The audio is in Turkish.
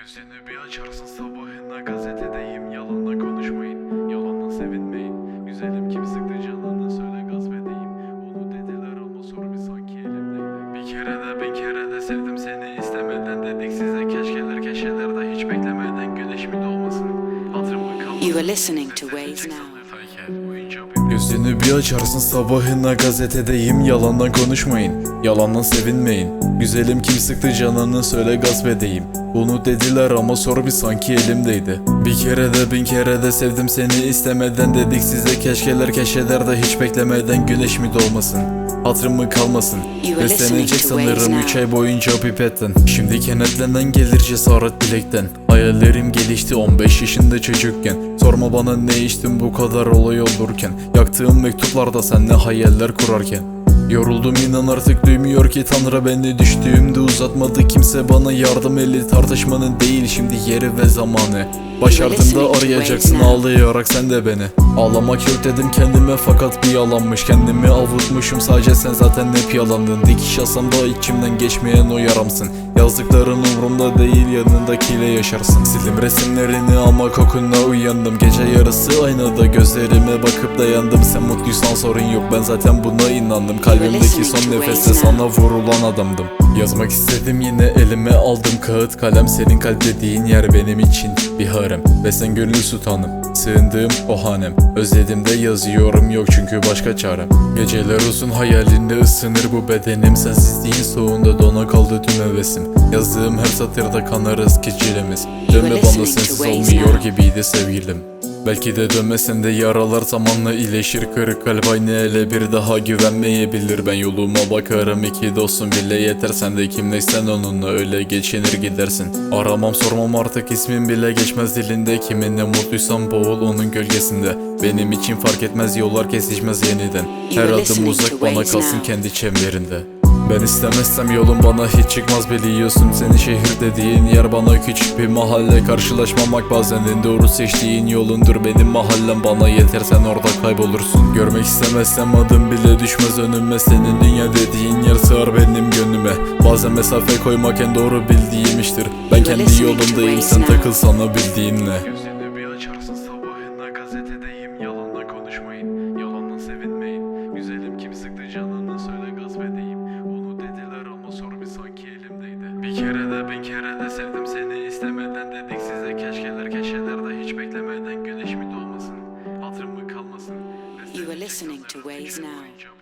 Gözünü bir açarsın sabahına gazetedeyim. Yalanla konuşmayın, yalanla sevinmeyin. Güzelim kim sıktı canını söyle gasp edeyim Onu dediler ama soru bir sanki elimdeydi. Bir kere de bin kere de sevdim seni istemeden dedik. Size Keşkeler keşkeler de hiç beklemeden güneş mi doğmasın. Hatırıma kalmasın. You are listening to Waves Now. Gözünü bir açarsın sabahına gazetedeyim. Yalandan konuşmayın, yalandan sevinmeyin. Güzelim kim sıktı canını söyle gasp edeyim. Bunu dediler ama soru bir sanki elimdeydi. Bir kere de bin kere de sevdim seni istemeden dedik size. Keşkeler keşkeler de hiç beklemeden güneş mi doğmasın Hatırım mı kalmasın Beslenecek sanırım Now. 3 ay boyunca pipetten Şimdi kenetlenen gelir cesaret bilekten. Hayallerim gelişti 15 yaşında çocukken. Sorma bana ne içtim bu kadar olay olurken Yaktığım mektuplarda senle hayaller kurarken Yoruldum inan artık duymuyor ki Tanrı beni. Düştüğümde uzatmadı kimse bana yardım eli. Tartışmanın değil şimdi yeri ve zamanı. Başardığında arayacaksın ağlayarak sen de beni. Ağlamak yok dedim kendime fakat bir yalanmış. Kendimi avutmuşum sadece sen zaten hep yalandın. Dikiş asamda içimden geçmeyen o yaramsın Yazdıkların umurumda değil yanındakiyle yaşarsın. Sildim resimlerini ama kokunla uyandım. Gece yarısı aynada gözlerime bakıp dayandım. Sen mutluysan sorun yok ben zaten buna inandım. Kalbimdeki son nefeste sana vurulan adamdım. Yazmak istedim yine elime aldım kağıt kalem. Senin kalp dediğin yer benim için bir harem. Ve sen gönül sultanım Sığındığım o hanem. Özledim de yazıyorum yok çünkü başka çarem. Geceler uzun hayalinde ısınır bu bedenim. Sensizliğin soğuğunda dona kaldı tüm hevesim Yazdığım her satırda kanarız keçilemiz Dönme bana sensiz olmuyor gibiydi sevgilim. Belki de dönmesen de yaralar zamanla iyileşir. Kırık kalp aynı ele bir daha güvenmeyebilir. Ben yoluma bakarım iki dostum bile yeter. Sen de kimleysen onunla öyle geçinir gidersin. Aramam sormam artık ismin bile geçmez dilinde. Kiminle mutluysam boğul onun gölgesinde. Benim için fark etmez yollar kesişmez yeniden. Her adım uzak bana kalsın kendi çemberinde ben istemezsem yolun bana hiç çıkmaz. Biliyorsun Seni şehir dediğin yer bana küçük bir mahalle. Karşılaşmamak bazen en doğru seçtiğin yolundur. Benim mahallem bana yeter sen orada kaybolursun. Görmek istemezsem adım bile düşmez önüme. Senin dünya dediğin yer sığar benim gönlüme. Bazen mesafe koymak en doğru bildiğim iştir. Ben kendi yolumdayım sen takıl sana bildiğinle. Gözünü bir açarsın sabahına gazetedeyim. Yalanla konuşmayın, yalanla sevinmeyin. Güzelim kim sıktı canını söyle gasp sevdim seni istemeden dedik size. Keşkeler keşkeler de hiç beklemeden güneş mi doğmasın Hatırım mı kalmasın? You are listening to Waves Now.